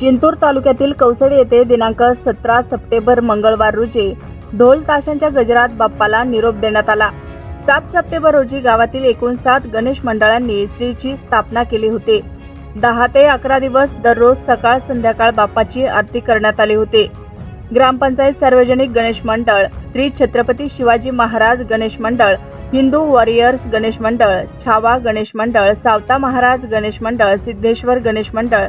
जिंतूर तालुक्यातील कौसडी येथे दिनांक सतरा सप्टेंबर मंगळवार रोजी ढोल ताशांच्या गजरात बाप्पाला निरोप देण्यात आला. सात सप्टेंबर रोजी गावातील एकूण सात गणेश मंडळांनी श्रीची स्थापना केली होती. दहा ते अकरा दिवस दररोज सकाळ संध्याकाळ बाप्पाची आरती करण्यात आली होती. ग्रामपंचायत सार्वजनिक गणेश मंडळ श्री छत्रपती शिवाजी महाराज गणेश मंडळ हिंदू वॉरियर्स गणेश मंडळ छावा गणेश मंडळ सावता महाराज गणेश मंडळ सिद्धेश्वर गणेश मंडळ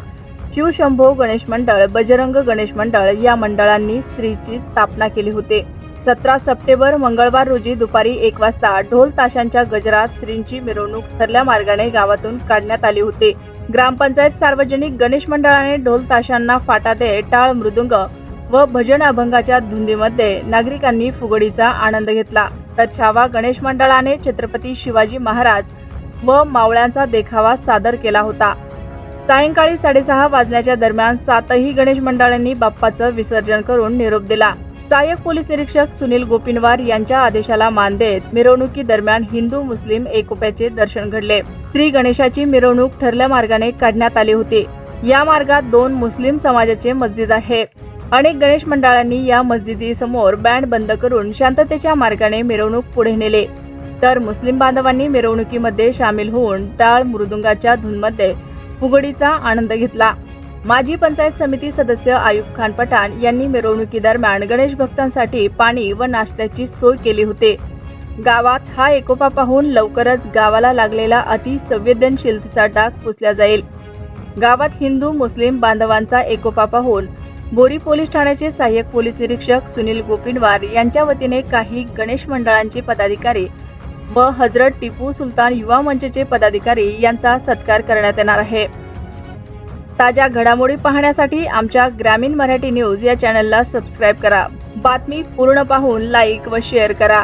शिवशंभो गणेश मंडळ बजरंग गणेश मंडळ या मंडळांनी श्रीची स्थापना केली होती. सतरा सप्टेंबर मंगळवार रोजी दुपारी एक वाजता ढोल ताशांच्या गजरात श्रींची मिरवणूक ठरल्या मार्गाने गावातून काढण्यात आली होती. ग्रामपंचायत सार्वजनिक गणेश मंडळाने ढोल ताशांना फाटा दे टाळ मृदुंग व भजन अभंगाच्या धुंदीमध्ये नागरिकांनी फुगडीचा आनंद घेतला. तर छावा गणेश मंडळाने छत्रपती शिवाजी महाराज व मावळ्यांचा देखावा सादर केला होता. सायंकाळी साडेसहा वाजण्याच्या दरम्यान सातही गणेश मंडळांनी बाप्पाचं विसर्जन करून निरोप दिला. सहाय्यक पोलीस निरीक्षक सुनील गोपिनवार यांच्या आदेशाला मान देत मिरवणुकीदरम्यान हिंदू मुस्लिम एकोप्याचे दर्शन घडले. श्री गणेशाची मिरवणूक ठरल्या मार्गाने काढण्यात आली होती. या मार्गात दोन मुस्लिम समाजाचे मस्जिद आहे. अनेक गणेश मंडळांनी या मस्जिदीसमोर बँड बंद करून शांततेच्या मार्गाने मिरवणूक पुढे नेले. तर मुस्लिम बांधवांनी मिरवणुकीमध्ये सामील होऊन टाळ मृदुंगाच्या धुनमध्ये फुगडीचा आनंद घेतला. माजी पंचायत समिती सदस्य आयुब खान पठाण यांनी मिरवणुकीदरम्यान गणेश भक्तांसाठी पाणी व नाश्त्याची सोय केली होती. गावात हा एकोपा पाहून लवकरच गावाला लागलेला अति संवेदनशीलतेचा डाग पुसला जाईल. गावात हिंदू मुस्लिम बांधवांचा एकोपा पाहून बोरी पोलीस ठाण्याचे सहाय्यक पोलीस निरीक्षक सुनील गोपिनवार यांच्या वतीने काही गणेश मंडळांचे पदाधिकारी व हजरत टिपू सुलतान युवा मंचचे पदाधिकारी यांचा सत्कार करण्यात येणार आहे. ताज्या घडामोडी पाहण्यासाठी आमच्या ग्रामीण मराठी न्यूज या चॅनलला सबस्क्राईब करा. बातमी पूर्ण पाहून लाईक व शेअर करा.